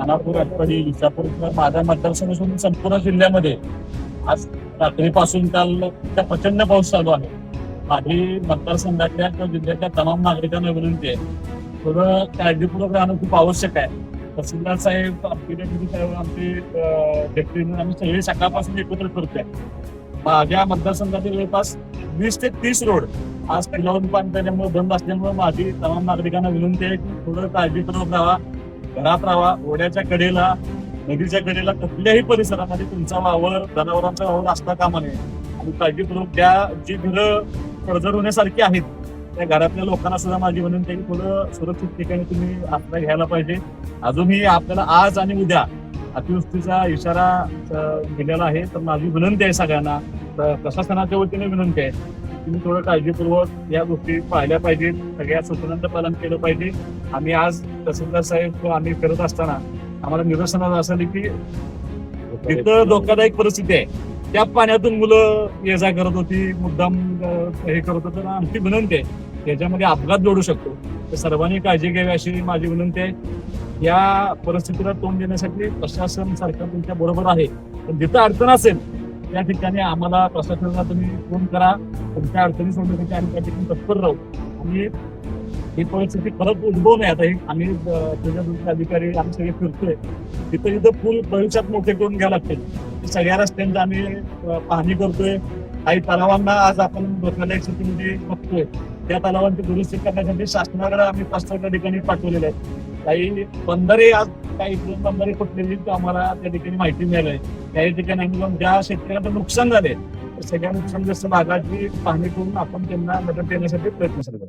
खानापूर अटपडी विजापूर माझ्या मतदारसंघातून संपूर्ण जिल्ह्यामध्ये आज रात्रीपासून काल त्या प्रचंड पाऊस चालू आहे. माझी मतदारसंघातल्या किंवा जिल्ह्यातल्या तमाम नागरिकांना विनंती आहे. थोडं काळजीपूर्वक राहणं खूप आवश्यक आहे. तहसीलदार साहेब आमचे डेप्युटी साहेब आमचे डेप्युटी म्हणजे आम्ही सगळे सकाळपासून एकत्र करतोय. माझ्या मतदारसंघातील जवळपास वीस ते तीस रोड आज पिलावून पाणी त्याच्यामुळे बंद असल्यामुळे माझी तमाम नागरिकांना विनंती आहे की थोडं काळजीपूर्वक राहा. घरात राहा ओढ्याच्या कडेला नदीच्या कडेला कुठल्याही परिसरामध्ये तुमचा वावर जनावरांचा वावर असता कामा नये आणि काळजीपूर्वक त्या जी घरं पडझड होण्यासारखी आहेत त्या घरातल्या लोकांना सुद्धा माझी म्हणून आहे की थोडं सुरक्षित ठिकाणी तुम्ही आश्रय घ्यायला पाहिजे. अजूनही आपल्याला आज आणि उद्या अतिवृष्टीचा इशारा दिलेला आहे. तर माझी विनंती आहे सगळ्यांना. तर प्रशासनाच्या वतीने विनंती आहे. तुम्ही थोडं काळजीपूर्वक या गोष्टी पाहिल्या पाहिजेत. सगळ्या सूचनांचं पालन केलं पाहिजे. आम्ही आज तहसीलदार साहेब आम्ही फिरत असताना आम्हाला निदर्शनात असं की तिथं धोकादायक परिस्थिती आहे. त्या पाण्यातून मुलं ये जा करत होती मुद्दाम हे करत होतं. आमची विनंती आहे त्याच्यामध्ये अपघात जोडू शकतो. तर सर्वांनी काळजी घ्यावी अशी माझी विनंती आहे. या परिस्थितीला तोंड देण्यासाठी प्रशासन सरकार तुमच्या बरोबर आहे. पण जिथं अडचण असेल त्या ठिकाणी आम्हाला प्रशासनाला तुम्ही फोन करा. तुमच्या अडचणी सोडण्यासाठी आम्ही त्या ठिकाणी तत्पर राहू. आणि ही परिस्थिती खरंच उद्भवू नये आता. हे आम्ही अ, त्याच्या अधिकारी आम्ही सगळे फिरतोय तिथं तिथं पूल भविष्यात मोठे करून घ्यावे लागतील. सगळ्या रस्त्यांची आम्ही पाहणी करतोय. काही तलावांना आज आपण धोकादायक स्थितीमध्ये म्हणजे बघतोय. त्या तलावांची दुरुस्ती करण्यासाठी शासनाकडे आम्ही पाच त्या ठिकाणी पाठवलेले आहेत. काही बंदरे आज काही दोन बंदरे फुटलेली आम्हाला त्या ठिकाणी माहिती मिळाली काही ठिकाणी आम्ही ज्या शेतकऱ्यांचं नुकसान झाले सगळ्या नुकसानग्रस्त भागाची पाहणी करून आपण त्यांना मदत देण्यासाठी प्रयत्न करू